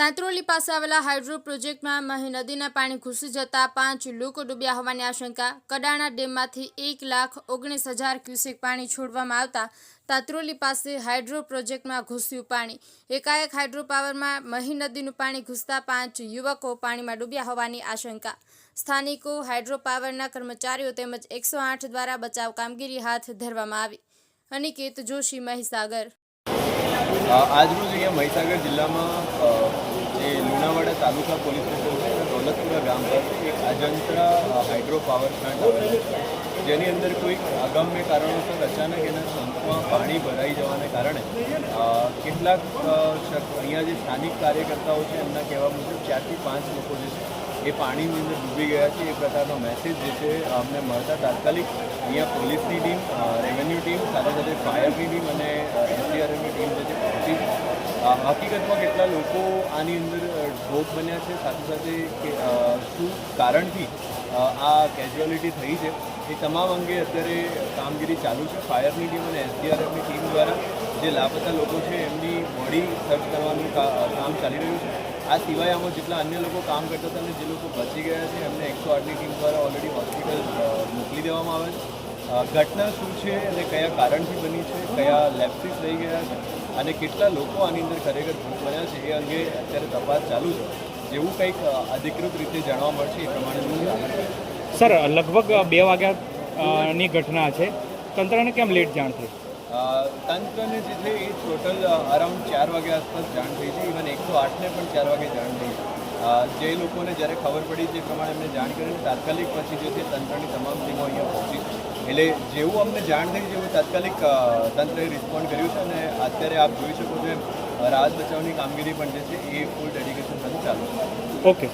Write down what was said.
તાત્રોલી પાસે આવેલા હાઇડ્રો પ્રોજેક્ટમાં મહી નદીના પાણી ઘૂસી જતા પાંચ લોકો ડૂબ્યા હોવાની આશંકા. કડાણા ડેમમાંથી એક લાખ ઓગણીસ હજાર ક્યુસેક પાણી છોડવામાં આવતા તાંત્રોલી પાસે હાઇડ્રો પ્રોજેક્ટમાં ઘૂસ્યું પાણી. એકાએક હાઇડ્રો પાવરમાં મહી નદીનું પાણી ઘૂસતા પાંચ યુવકો પાણીમાં ડૂબ્યા હોવાની આશંકા. સ્થાનિકો હાઇડ્રો પાવરના કર્મચારીઓ તેમજ એકસો આઠ દ્વારા બચાવ કામગીરી હાથ ધરવામાં આવી. અનિકેત જોશી, મહીસાગર. આજરોજ અહીંયા મહીસાગર જિલ્લામાં જે લુણાવાડા તાલુકા પોલીસ સ્ટેશન છે દોલતપુરા ગામ પર એક અજંત્રા હાઇડ્રો પાવર પ્લાન્ટ આવેલો છે. જેની અંદર કોઈક અગમ્ય કારણોસર અચાનક એના સંપમાં પાણી ભરાઈ જવાને કારણે કેટલાક અહીંયા જે સ્થાનિક કાર્યકર્તાઓ છે, એમના કહેવા મુજબ ચારથી પાંચ લોકો જે છે, એ પાણીની અંદર ડૂબી ગયા છે. એ પ્રકારનો મેસેજ જે છે, અમને મળતા તાત્કાલિક અહીંયા પોલીસની ટીમ રેવન્યુ ટીમ, સાથે સાથે ફાયરની ટીમ અને એસડીઆરએફની ટીમ જે છે, પહોંચી. હકીકતમાં કેટલા લોકો આની અંદર ભોગ બન્યા છે? સાથે સાથે શું કારણથી આ કેઝ્યુઅલિટી થઈ છે? એ તમામ અંગે અત્યારે કામગીરી ચાલુ છે. ફાયરની ટીમ અને એસડીઆરએફની ટીમ દ્વારા જે લાપતા લોકો છે, એમની બોડી સર્ચ કરવાનું કામ ચાલી રહ્યું છે. આ સિવાય આમાં જેટલા અન્ય લોકો કામ કરતા હતા અને જે લોકો બચી ગયા છે, એમને એકસો આઠની ટીમ દ્વારા ઓલરેડી હોસ્પિટલ મોકલી દેવામાં આવે છે. ઘટના શું છે અને કયા કારણથી બની છે કયા લેપ્સિસ લઈ ગયા છે અને કેટલા લોકો આની અંદર ખરેખર ભૂખ બન્યા છે એ અંગે અત્યારે તપાસ ચાલુ છે. જેવું કંઈક અધિકૃત રીતે જાણવા મળશે એ પ્રમાણે સર લગભગ બે વાગ્યા ની ઘટના છે. તંત્રને કેમ લેટ જાણ થઈ? તંત્રને જે છે એ ટોટલ અરાઉન્ડ ચાર વાગ્યા આસપાસ જાણ થઈ છે. ઇવન એકસો આઠને પણ ચાર વાગે જાણ થઈ જે લોકોને જ્યારે ખબર પડી તે પ્રમાણે એમને જાણ કરીને તાત્કાલિક પછી જે છે તંત્રની તમામ ટીમો અહીંયા પહોંચી એટલે જેવું અમને જાણ થઈ, જેવું તાત્કાલિક તંત્રએ રિસ્પોન્ડ કર્યું છે અને અત્યારે આપ જોઈ શકો છો રાહત બચાવની કામગીરી પણ જે છે એ ફૂલ ડેડિકેશન સાથે ચાલુ છે. ઓકે